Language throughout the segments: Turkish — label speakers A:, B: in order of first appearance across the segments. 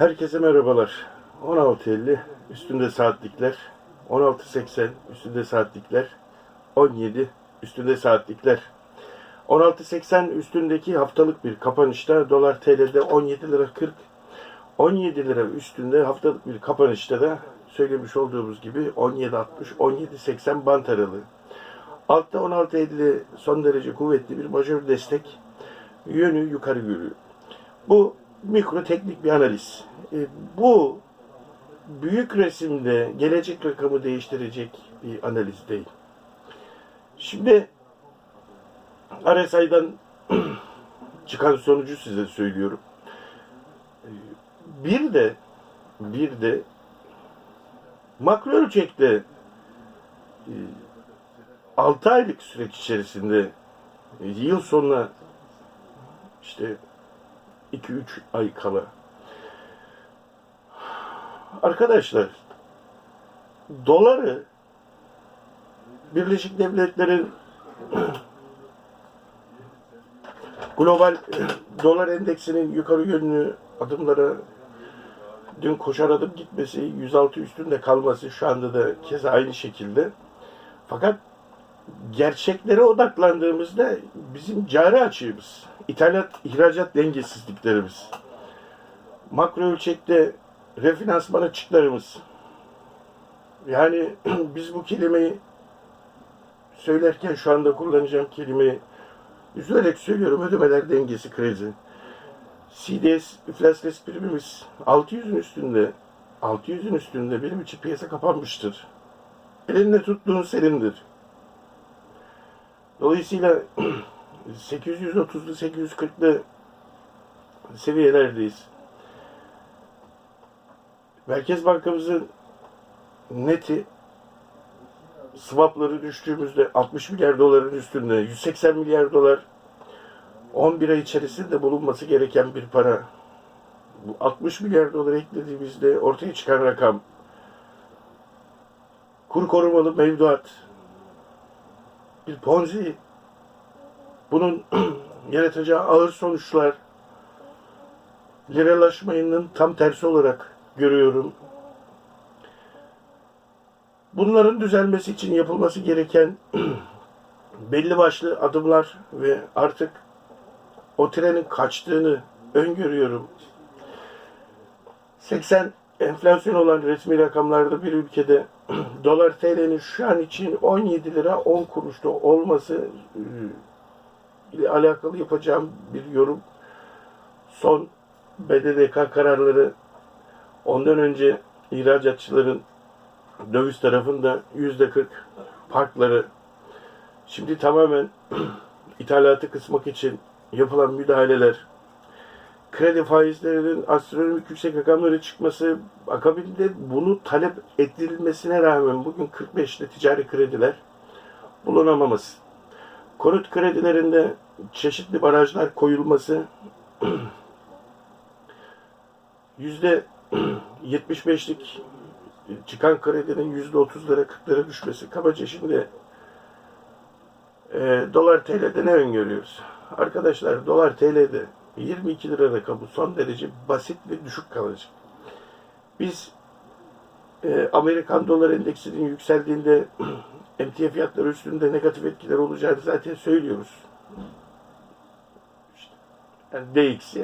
A: Herkese merhabalar. 16.50 üstünde saatlikler. 16.80 üstünde saatlikler. 17 üstünde saatlikler. 16.80 üstündeki haftalık bir kapanışta dolar TL'de 17 lira 40. 17 lira üstünde haftalık bir kapanışta da söylemiş olduğumuz gibi 17.60 17.80 bant aralığı. Altta 16.50 son derece kuvvetli bir majör destek yönü yukarı görüyor. Bu mikro teknik bir analiz. E, bu büyük resimde gelecek rakamı değiştirecek bir analiz değil. Şimdi RSI'dan çıkan sonucu size söylüyorum. E, Bir de bir de makro ölçekte 6 aylık süreç içerisinde e, yıl sonuna işte 2-3 ay kala. Arkadaşlar doları Birleşik Devletler'in global dolar endeksinin yukarı yönlü adımlara dün koşar adım gitmesi, 106 üstünde kalması şu anda da keza aynı şekilde. Fakat gerçeklere odaklandığımızda bizim cari açığımız, ithalat ihracat dengesizliklerimiz, makro ölçekte refinansman açıklarımız. Yani biz bu kelimeyi söylerken şu anda kullanacağım kelimeyi üzülerek söylüyorum ödemeler dengesi krizi. CDS iflas primimiz 600'ün üstünde 600'ün üstünde benim için piyasa kapanmıştır. Elinde tuttuğun senindir. Dolayısıyla 830'lu 840'lı seviyelerdeyiz. Merkez Bankamızın neti swapları düştüğümüzde 60 milyar doların üstünde 180 milyar dolar 11 ay içerisinde bulunması gereken bir para. Bu 60 milyar dolar eklediğimizde ortaya çıkan rakam kur korumalı mevduat bir ponzi bunun yaratacağı ağır sonuçlar liralaşmayının tam tersi olarak görüyorum. Bunların düzelmesi için yapılması gereken belli başlı adımlar ve artık o trenin kaçtığını öngörüyorum. 80 enflasyon olan resmi rakamlarda bir ülkede dolar TL'nin şu an için 17 lira 10 kuruşta olması e, ile alakalı yapacağım bir yorum. Son BDDK kararları ondan önce ihracatçıların döviz tarafında yüzde 40 farkları şimdi tamamen ithalatı kısmak için yapılan müdahaleler kredi faizlerinin astronomik yüksek rakamları çıkması akabinde bunu talep edilmesine rağmen bugün 45'te ticari krediler bulunamaması. Konut kredilerinde çeşitli barajlar koyulması yüzde 75'lik çıkan kredinin yüzde 30'lara 40'lara düşmesi. Kabaca şimdi e, dolar TL'de ne öngörüyoruz? Arkadaşlar dolar TL'de 22 lira rakamı son derece basit ve düşük kalacak. Biz e, Amerikan dolar endeksinin yükseldiğinde emtia fiyatları üstünde negatif etkiler olacağını zaten söylüyoruz. İşte, yani DXY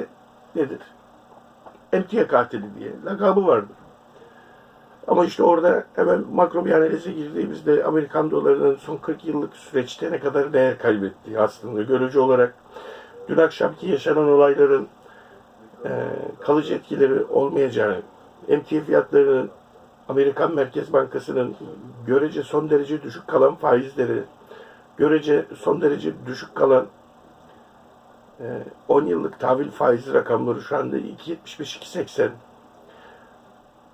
A: nedir? Emtia katili diye lakabı vardır. Ama işte orada hemen makro bir analize girdiğimizde Amerikan dolarının son 40 yıllık süreçte ne kadar değer kaybettiği aslında görücü olarak dün akşamki yaşanan olayların e, kalıcı etkileri olmayacağını, emtia fiyatlarının Amerikan Merkez Bankası'nın görece son derece düşük kalan faizleri, görece son derece düşük kalan e, 10 yıllık tahvil faiz rakamları şu anda 2.75-2.80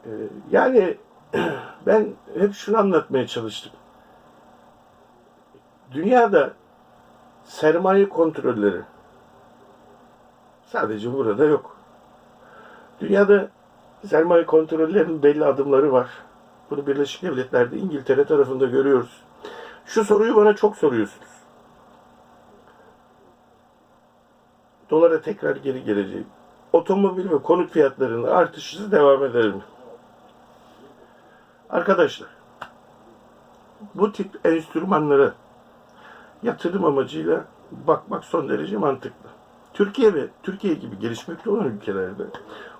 A: e, yani ben hep şunu anlatmaya çalıştım. Dünyada sermaye kontrolleri sadece burada yok. Dünyada sermaye kontrollerinin belli adımları var. Bunu Birleşik Devletler'de İngiltere tarafında görüyoruz. Şu soruyu bana çok soruyorsunuz. Dolara tekrar geri geleceğim. otomobil ve konut fiyatlarının artışı devam eder mi? Arkadaşlar, bu tip enstrümanlara yatırım amacıyla bakmak son derece mantıklı. Türkiye ve Türkiye gibi gelişmekte olan ülkelerde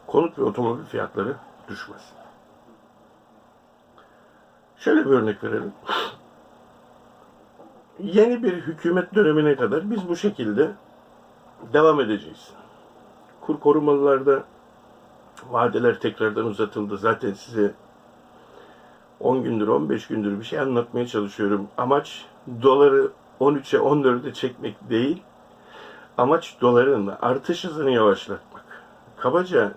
A: konut ve otomobil fiyatları düşmez. Şöyle bir örnek verelim. Yeni bir hükümet dönemine kadar biz bu şekilde devam edeceğiz. Kur korumalılarda vadeler tekrardan uzatıldı. Zaten size 10 gündür, 15 gündür bir şey anlatmaya çalışıyorum. Amaç doları 13'e, 14'e çekmek değil. Amaç doların artış hızını yavaşlatmak. Kabaca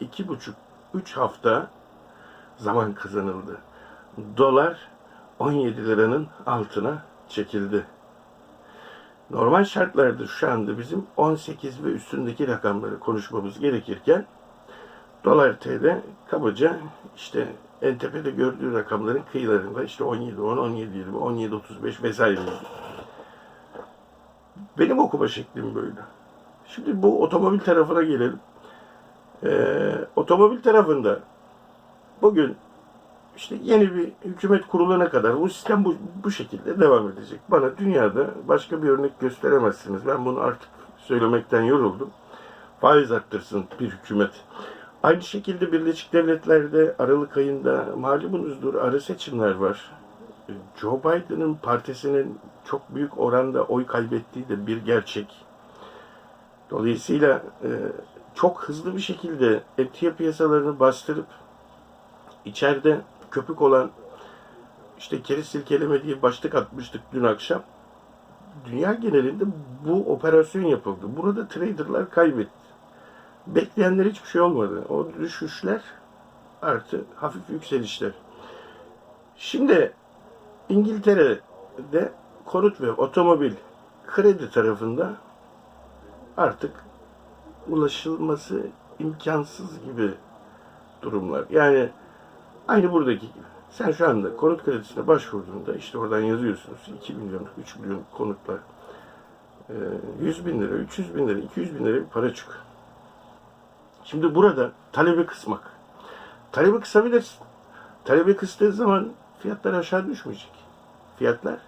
A: 2,5-3 hafta zaman kazanıldı. Dolar 17 liranın altına çekildi. Normal şartlarda şu anda bizim 18 ve üstündeki rakamları konuşmamız gerekirken dolar TL kabaca işte en tepede gördüğü rakamların kıyılarında işte 17, 10, 17, 20, 17, 35 vesaire. Benim okuma şeklim böyle. Şimdi bu otomobil tarafına gelelim. Ee, otomobil tarafında bugün işte yeni bir hükümet kurulana kadar bu sistem bu, bu şekilde devam edecek. Bana dünyada başka bir örnek gösteremezsiniz. Ben bunu artık söylemekten yoruldum. Faiz arttırsın bir hükümet. Aynı şekilde Birleşik Devletler'de Aralık ayında malumunuzdur ara seçimler var. Joe Biden'ın partisinin çok büyük oranda oy kaybettiği de bir gerçek. Dolayısıyla e, çok hızlı bir şekilde emtia piyasalarını bastırıp içeride köpük olan işte keriz silkeleme diye başlık atmıştık dün akşam. Dünya genelinde bu operasyon yapıldı. Burada traderlar kaybetti. Bekleyenler hiçbir şey olmadı. O düşüşler artı hafif yükselişler. Şimdi İngiltere'de konut ve otomobil kredi tarafında artık ulaşılması imkansız gibi durumlar. Yani aynı buradaki gibi. Sen şu anda konut kredisine başvurduğunda işte oradan yazıyorsunuz 2 milyon, 3 milyon konutlar. Ee, 100 bin lira, 300 bin lira, 200 bin lira bir para çıkıyor. Şimdi burada talebi kısmak. Talebi kısabilirsin. Talebi kıstığı zaman fiyatlar aşağı düşmeyecek. Fiyatlar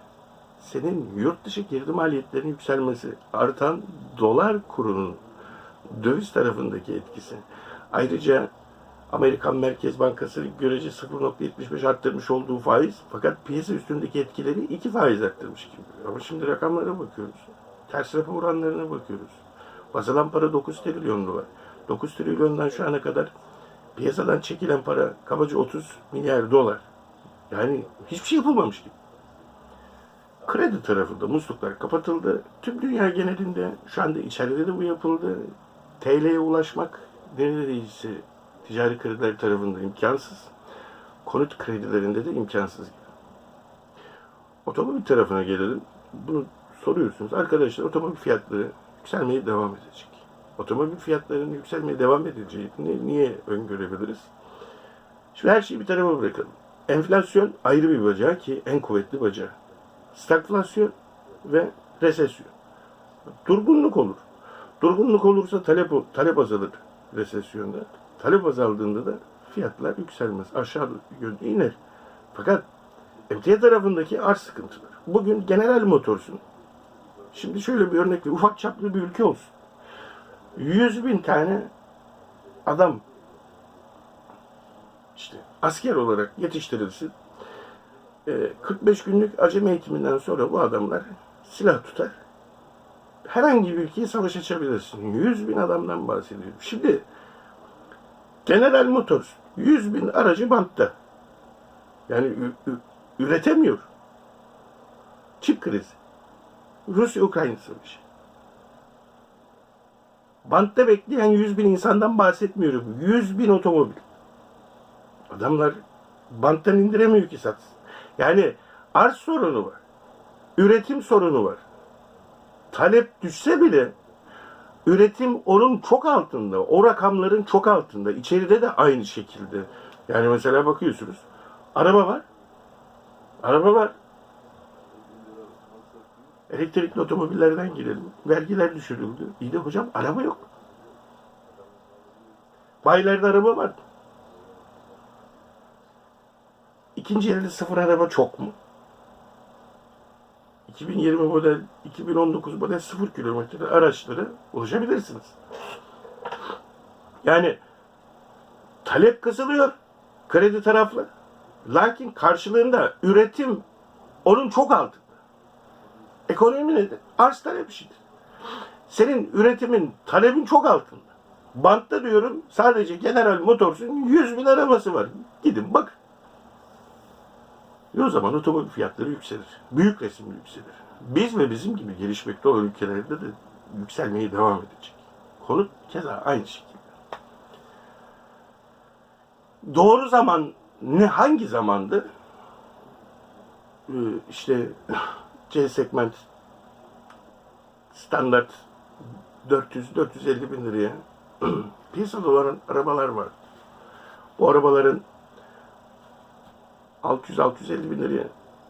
A: senin yurt dışı girdi maliyetlerinin yükselmesi, artan dolar kurunun döviz tarafındaki etkisi. Ayrıca Amerikan Merkez Bankası görece 0.75 arttırmış olduğu faiz fakat piyasa üstündeki etkileri iki faiz arttırmış gibi. Ama şimdi rakamlara bakıyoruz. Ters rapor oranlarına bakıyoruz. Basılan para 9 trilyon dolar. 9 trilyondan şu ana kadar piyasadan çekilen para kabaca 30 milyar dolar. Yani hiçbir şey yapılmamış gibi. Kredi tarafında musluklar kapatıldı. Tüm dünya genelinde şu anda içeride de bu yapıldı. TL'ye ulaşmak neredeyse ticari krediler tarafında imkansız. Konut kredilerinde de imkansız. Otomobil tarafına gelelim. Bunu soruyorsunuz. Arkadaşlar otomobil fiyatları yükselmeye devam edecek. Otomobil fiyatlarının yükselmeye devam edeceğini niye öngörebiliriz? Şimdi her şeyi bir tarafa bırakalım. Enflasyon ayrı bir bacağı ki en kuvvetli bacağı. Stagflasyon ve resesyon. Durgunluk olur. Durgunluk olursa talep talep azalır resesyonda. Talep azaldığında da fiyatlar yükselmez. Aşağı yönde iner. Fakat emtia tarafındaki arz sıkıntılar. Bugün General Motors'un şimdi şöyle bir örnek ver. Ufak çaplı bir ülke olsun. 100 bin tane adam işte asker olarak yetiştirilsin. 45 günlük acemi eğitiminden sonra bu adamlar silah tutar. Herhangi bir ülkeyi savaş açabilirsin. 100 bin adamdan bahsediyorum. Şimdi General Motors 100 bin aracı bantta. Yani üretemiyor. Çip krizi. Rusya-Ukrayna savaşı. Bantta bekleyen 100 bin insandan bahsetmiyorum. 100 bin otomobil. Adamlar banttan indiremiyor ki satsın. Yani arz sorunu var. Üretim sorunu var. Talep düşse bile üretim onun çok altında. O rakamların çok altında. İçeride de aynı şekilde. Yani mesela bakıyorsunuz. Araba var. Araba var. Elektrikli otomobillerden girelim. Vergiler düşürüldü. İyi de hocam araba yok. Bayilerde araba var. İkinci elde sıfır araba çok mu? 2020 model, 2019 model sıfır kilometre araçlara ulaşabilirsiniz. Yani talep kısılıyor kredi taraflı. Lakin karşılığında üretim onun çok altında. Ekonomi nedir? Arz talep işidir. Senin üretimin, talebin çok altında. Bantta diyorum sadece General Motors'un 100 bin arabası var. Gidin bak. E o zaman otomobil fiyatları yükselir. Büyük resim yükselir. Biz ve bizim gibi gelişmekte olan ülkelerde de yükselmeye devam edecek. Konut keza aynı şekilde. Doğru zaman ne hangi zamandı? Ee, işte C segment standart 400-450 bin liraya piyasada olan arabalar var. Bu arabaların 600-650 bin liraya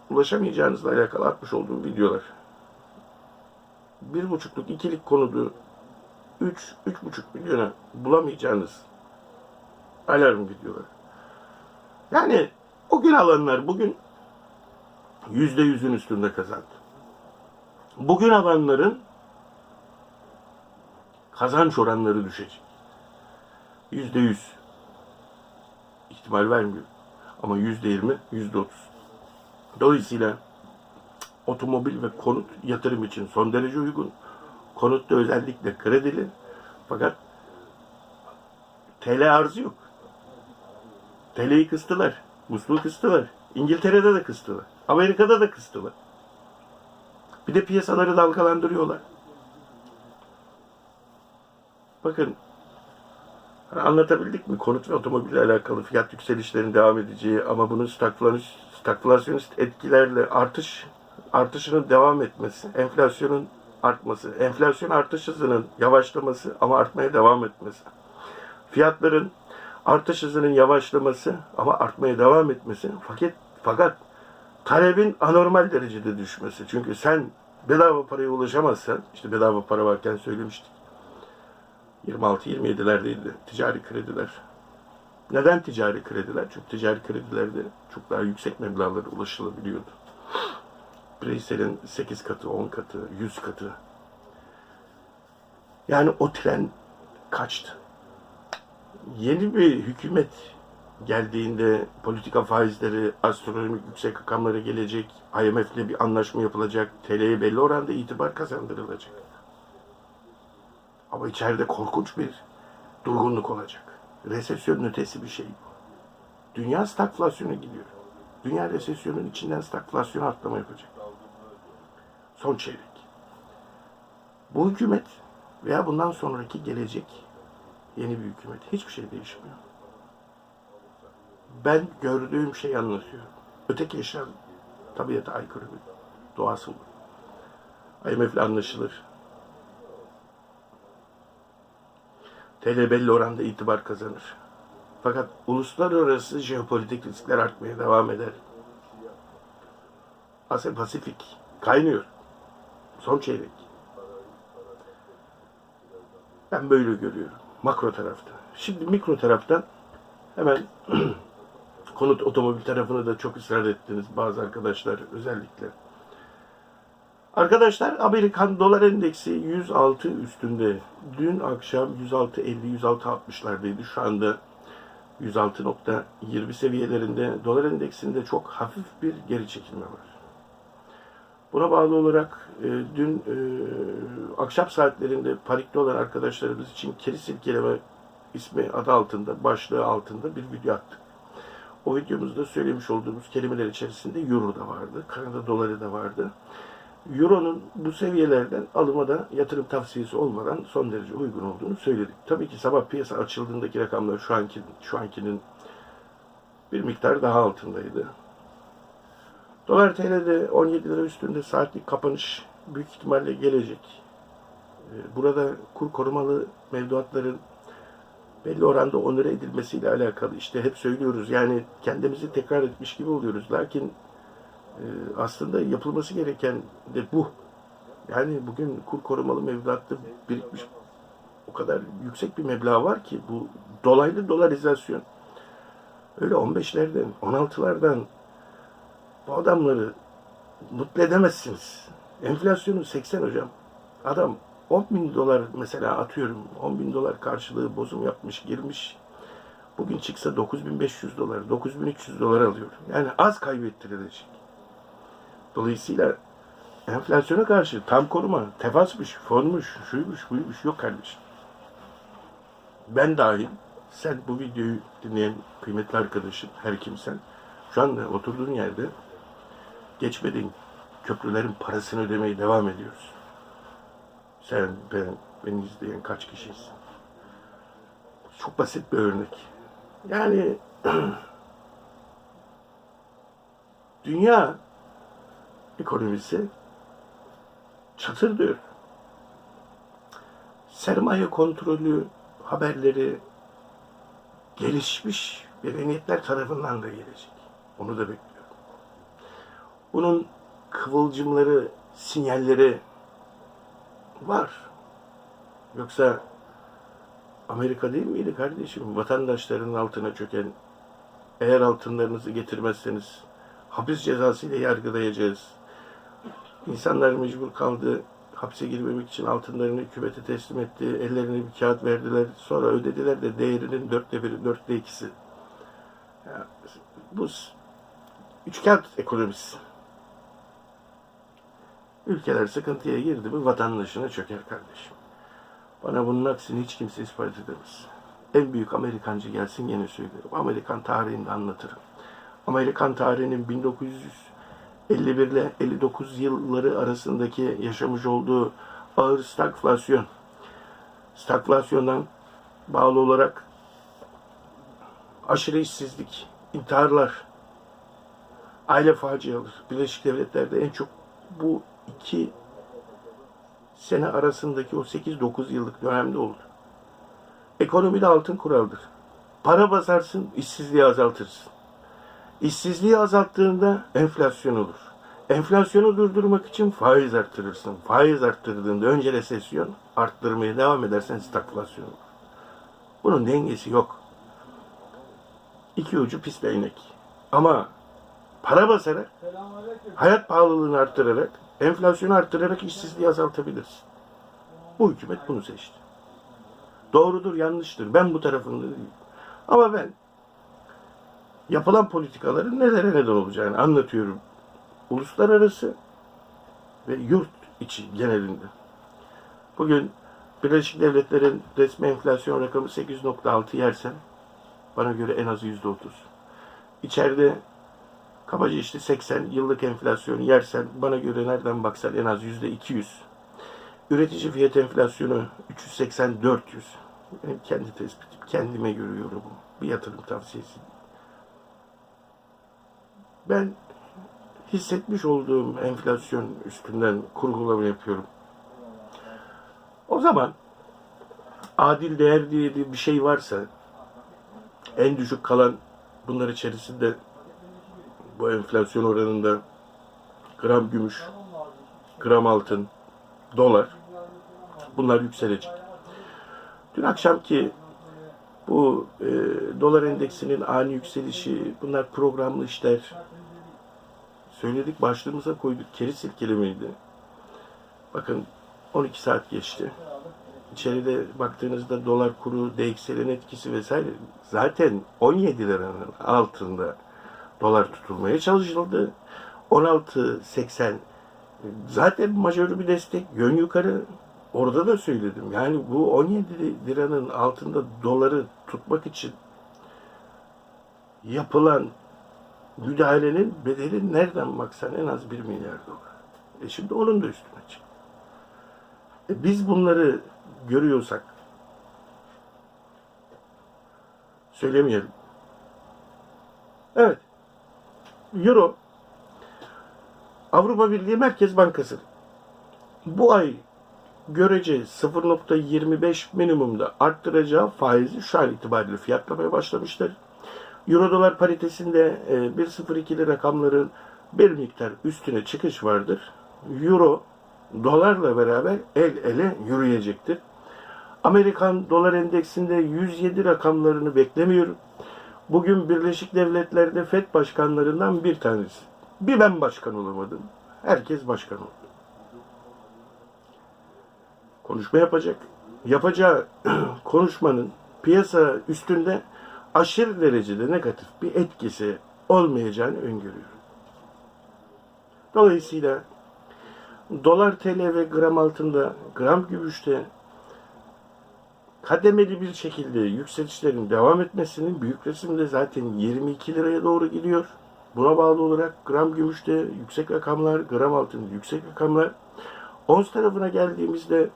A: ulaşamayacağınızla alakalı atmış olduğum videolar. Bir buçukluk ikilik konudu 3 üç, buçuk milyona bulamayacağınız alarm videoları. Yani o gün alanlar bugün yüzde yüzün üstünde kazandı. Bugün alanların kazanç oranları düşecek. Yüzde yüz ihtimal vermiyor. Ama yüzde yirmi, yüzde otuz. Dolayısıyla otomobil ve konut yatırım için son derece uygun. Konut da özellikle kredili. Fakat TL arzı yok. TL'yi kıstılar. Musluğu kıstılar. İngiltere'de de kıstılar. Amerika'da da kıstılar. Bir de piyasaları dalgalandırıyorlar. Bakın anlatabildik mi? Konut ve otomobille alakalı fiyat yükselişlerinin devam edeceği ama bunun stagflasyon- stagflasyonist etkilerle artış artışının devam etmesi, enflasyonun artması, enflasyon artış hızının yavaşlaması ama artmaya devam etmesi. Fiyatların artış hızının yavaşlaması ama artmaya devam etmesi fakat fakat talebin anormal derecede düşmesi. Çünkü sen bedava paraya ulaşamazsan, işte bedava para varken söylemiştik. 26-27'lerdeydi ticari krediler. Neden ticari krediler? Çünkü ticari kredilerde çok daha yüksek meblağlara ulaşılabiliyordu. Bireyselin 8 katı, 10 katı, 100 katı. Yani o tren kaçtı. Yeni bir hükümet geldiğinde politika faizleri astronomik yüksek rakamlara gelecek, IMF'le bir anlaşma yapılacak, TL'ye belli oranda itibar kazandırılacak. Ama içeride korkunç bir durgunluk olacak. Resesyonun ötesi bir şey bu. Dünya stagflasyona gidiyor. Dünya resesyonun içinden stagflasyon atlama yapacak. Son çeyrek. Bu hükümet veya bundan sonraki gelecek yeni bir hükümet hiçbir şey değişmiyor. Ben gördüğüm şeyi anlatıyorum. Öteki yaşam tabiata aykırı bir doğası bu. IMF'le anlaşılır. TL belli oranda itibar kazanır. Fakat uluslararası jeopolitik riskler artmaya devam eder. Asya Pasifik kaynıyor. Son çeyrek. Ben böyle görüyorum. Makro tarafta. Şimdi mikro taraftan hemen konut otomobil tarafını da çok ısrar ettiniz bazı arkadaşlar özellikle. Arkadaşlar Amerikan dolar endeksi 106 üstünde. Dün akşam 106.50 106.60'lardaydı. Şu anda 106.20 seviyelerinde. Dolar endeksinde çok hafif bir geri çekilme var. Buna bağlı olarak e, dün e, akşam saatlerinde parikli olan arkadaşlarımız için keri silkeleme ismi adı altında, başlığı altında bir video attık. O videomuzda söylemiş olduğumuz kelimeler içerisinde euro da vardı, Kanada doları da vardı. Euro'nun bu seviyelerden alıma da yatırım tavsiyesi olmadan son derece uygun olduğunu söyledik. Tabii ki sabah piyasa açıldığındaki rakamlar şu anki şu ankinin bir miktar daha altındaydı. Dolar TL'de 17 lira üstünde saatlik kapanış büyük ihtimalle gelecek. Ee, Burada kur korumalı mevduatların belli oranda onere edilmesiyle alakalı işte hep söylüyoruz. Yani kendimizi tekrar etmiş gibi oluyoruz. Lakin aslında yapılması gereken de bu. Yani bugün kur korumalı mevduatta birikmiş o kadar yüksek bir meblağ var ki bu dolaylı dolarizasyon. Öyle 15'lerden, 16'lardan bu adamları mutlu edemezsiniz. Enflasyonu 80 hocam. Adam 10 bin dolar mesela atıyorum 10 bin dolar karşılığı bozum yapmış girmiş. Bugün çıksa 9500 dolar, 9300 dolar alıyor. Yani az kaybettirilecek. Dolayısıyla enflasyona karşı tam koruma, tefasmış, fonmuş, şuymuş, buymuş yok kardeşim. Ben dahil, sen bu videoyu dinleyen kıymetli arkadaşım, her kimsen, şu anda oturduğun yerde geçmediğin köprülerin parasını ödemeye devam ediyoruz. Sen, ben, beni izleyen kaç kişiyiz? Çok basit bir örnek. Yani dünya ekonomisi çatır diyor. Sermaye kontrolü haberleri gelişmiş medeniyetler tarafından da gelecek. Onu da bekliyorum. Bunun kıvılcımları, sinyalleri var. Yoksa Amerika değil miydi kardeşim? Vatandaşların altına çöken, eğer altınlarınızı getirmezseniz hapis cezası ile yargılayacağız. İnsanlar mecbur kaldı. Hapse girmemek için altınlarını hükümete teslim etti. Ellerine bir kağıt verdiler. Sonra ödediler de değerinin dörtte biri, dörtte ikisi. Ya, bu üç kağıt ekonomisi. Ülkeler sıkıntıya girdi mi vatandaşına çöker kardeşim. Bana bunun aksini hiç kimse ispat edemez. En büyük Amerikancı gelsin yine söylerim. Amerikan tarihinde anlatırım. Amerikan tarihinin 1951 ile 59 yılları arasındaki yaşamış olduğu ağır stagflasyon, stagflasyondan bağlı olarak aşırı işsizlik, intiharlar, aile faciaları, Birleşik Devletler'de en çok bu iki sene arasındaki o 8-9 yıllık dönemde oldu. Ekonomide altın kuraldır. Para basarsın, işsizliği azaltırsın. İşsizliği azalttığında enflasyon olur. Enflasyonu durdurmak için faiz arttırırsın. Faiz arttırdığında önce resesyon, arttırmaya devam edersen stagflasyon olur. Bunun dengesi yok. İki ucu pis değnek. Ama para basarak, hayat pahalılığını arttırarak, enflasyonu arttırarak işsizliği azaltabilirsin. Bu hükümet bunu seçti. Doğrudur, yanlıştır. Ben bu tarafında değilim. Ama ben yapılan politikaların nelere neden olacağını anlatıyorum. Uluslararası ve yurt içi genelinde. Bugün Birleşik Devletler'in resmi enflasyon rakamı 8.6 yersen bana göre en az %30. İçeride kabaca işte 80 yıllık enflasyonu yersen bana göre nereden baksan en az %200. Üretici fiyat enflasyonu 380-400. Benim kendi tespitim, kendime göre yorumum. Bir yatırım tavsiyesi. Ben hissetmiş olduğum enflasyon üstünden kurgulama yapıyorum. O zaman adil değer diye bir şey varsa en düşük kalan bunlar içerisinde bu enflasyon oranında gram gümüş, gram altın, dolar bunlar yükselecek. Dün akşamki bu e, dolar endeksinin ani yükselişi bunlar programlı işler. Söyledik başlığımıza koyduk. Keri silkelemeydi. Bakın 12 saat geçti. İçeride baktığınızda dolar kuru, DXL'in etkisi vesaire zaten 17 liranın altında dolar tutulmaya çalışıldı. 16.80 zaten majör bir destek yön yukarı orada da söyledim. Yani bu 17 liranın altında doları tutmak için yapılan müdahalenin bedeli nereden baksan en az 1 milyar dolar. E şimdi onun da üstüne çık. E biz bunları görüyorsak söylemeyelim. Evet. Euro Avrupa Birliği Merkez Bankası bu ay görece 0.25 minimumda arttıracağı faizi şu an itibariyle fiyatlamaya başlamışlar. Euro dolar paritesinde e, 1.02'li rakamların bir miktar üstüne çıkış vardır. Euro dolarla beraber el ele yürüyecektir. Amerikan dolar endeksinde 107 rakamlarını beklemiyorum. Bugün Birleşik Devletler'de FED başkanlarından bir tanesi. Bir ben başkan olamadım. Herkes başkan oldu. Konuşma yapacak. Yapacağı konuşmanın piyasa üstünde aşırı derecede negatif bir etkisi olmayacağını öngörüyorum. Dolayısıyla dolar TL ve gram altında, gram gümüşte kademeli bir şekilde yükselişlerin devam etmesinin büyük resimde zaten 22 liraya doğru gidiyor. Buna bağlı olarak gram gümüşte yüksek rakamlar, gram altında yüksek rakamlar. Ons tarafına geldiğimizde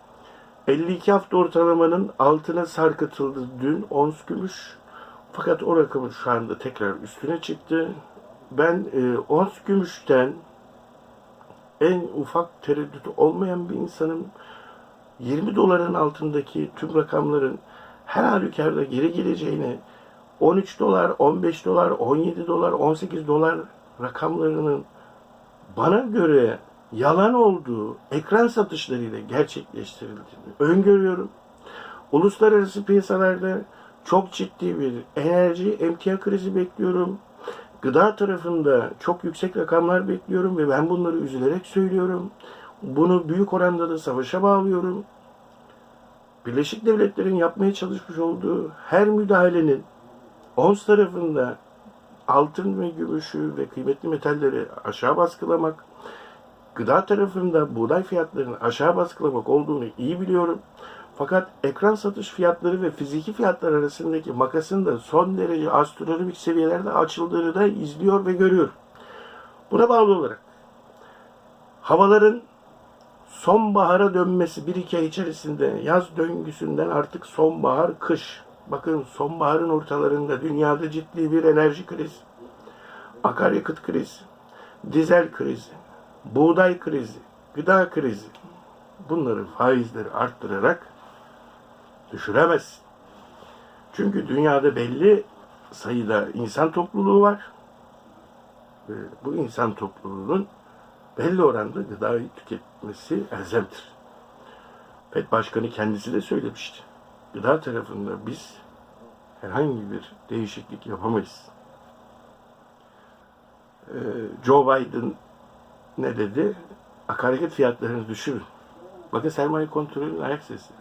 A: 52 hafta ortalamanın altına sarkıtıldı dün ons gümüş. Fakat o rakamın şu anda tekrar üstüne çıktı. Ben e, ons gümüşten en ufak tereddütü olmayan bir insanım. 20 doların altındaki tüm rakamların her halükarda geri geleceğini 13 dolar, 15 dolar, 17 dolar, 18 dolar rakamlarının bana göre yalan olduğu ekran satışlarıyla gerçekleştirildiğini öngörüyorum. Uluslararası piyasalarda çok ciddi bir enerji emtia krizi bekliyorum. Gıda tarafında çok yüksek rakamlar bekliyorum ve ben bunları üzülerek söylüyorum. Bunu büyük oranda da savaşa bağlıyorum. Birleşik Devletler'in yapmaya çalışmış olduğu her müdahalenin ons tarafında altın ve gümüşü ve kıymetli metalleri aşağı baskılamak, gıda tarafında buğday fiyatlarını aşağı baskılamak olduğunu iyi biliyorum. Fakat ekran satış fiyatları ve fiziki fiyatlar arasındaki makasın da son derece astronomik seviyelerde açıldığını da izliyor ve görüyor. Buna bağlı olarak havaların sonbahara dönmesi 1-2 ay içerisinde yaz döngüsünden artık sonbahar, kış. Bakın sonbaharın ortalarında dünyada ciddi bir enerji krizi, akaryakıt krizi, dizel krizi, buğday krizi, gıda krizi. Bunları faizleri arttırarak düşüremezsin. Çünkü dünyada belli sayıda insan topluluğu var. Bu insan topluluğunun belli oranda gıdayı tüketmesi elzemdir. FED Başkanı kendisi de söylemişti. Gıda tarafında biz herhangi bir değişiklik yapamayız. Ee, Joe Biden ne dedi? Akaryakıt fiyatlarını düşürün. Bakın sermaye kontrolünün ayak sesi.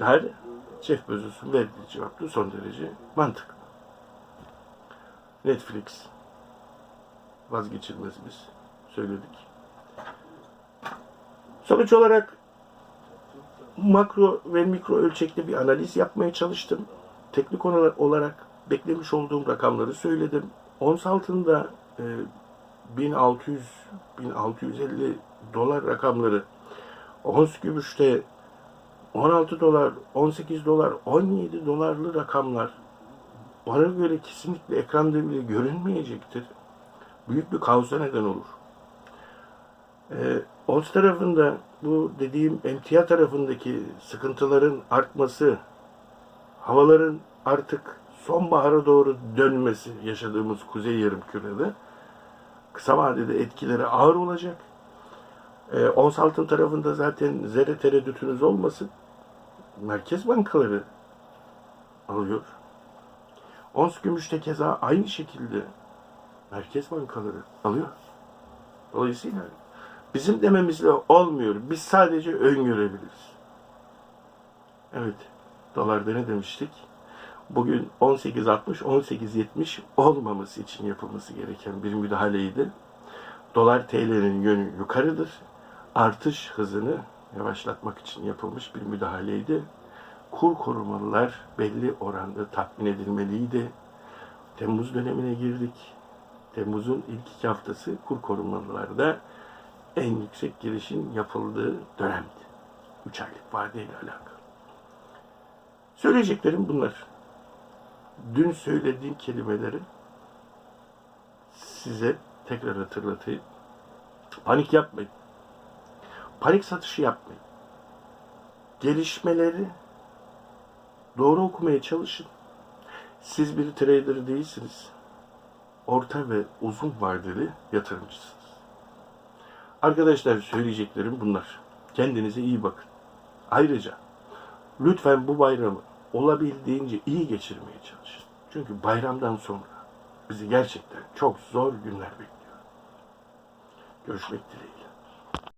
A: Daha Jeff Bezos'un verdiği cevap son derece mantıklı. Netflix vazgeçilmezimiz söyledik. Sonuç olarak makro ve mikro ölçekte bir analiz yapmaya çalıştım. Teknik olarak beklemiş olduğum rakamları söyledim. Ons altında e, 1600 1650 dolar rakamları ons gümüşte 16 dolar, 18 dolar, 17 dolarlı rakamlar bana göre kesinlikle ekranda bile görünmeyecektir. Büyük bir kaosa neden olur. Ee, ONS tarafında bu dediğim emtia tarafındaki sıkıntıların artması, havaların artık sonbahara doğru dönmesi yaşadığımız kuzey yarımkürede kısa vadede etkileri ağır olacak. E, ons altın tarafında zaten zerre tereddütünüz olmasın. Merkez bankaları alıyor. Ons gümüşte keza aynı şekilde merkez bankaları alıyor. Dolayısıyla bizim dememizle olmuyor. Biz sadece öngörebiliriz. Evet. Dolarda ne demiştik? Bugün 18.60, 18.70 olmaması için yapılması gereken bir müdahaleydi. Dolar TL'nin yönü yukarıdır. Artış hızını yavaşlatmak için yapılmış bir müdahaleydi. Kur korumalılar belli oranda tatmin edilmeliydi. Temmuz dönemine girdik. Temmuz'un ilk iki haftası kur korumalılarda en yüksek girişin yapıldığı dönemdi. Üç aylık vadeyle alakalı. Söyleyeceklerim bunlar. Dün söylediğim kelimeleri size tekrar hatırlatayım. Panik yapmayın. Panik satışı yapmayın. Gelişmeleri doğru okumaya çalışın. Siz bir trader değilsiniz. Orta ve uzun vadeli yatırımcısınız. Arkadaşlar söyleyeceklerim bunlar. Kendinize iyi bakın. Ayrıca Lütfen bu bayramı olabildiğince iyi geçirmeye çalışın. Çünkü bayramdan sonra bizi gerçekten çok zor günler bekliyor. Görüşmek dileğiyle.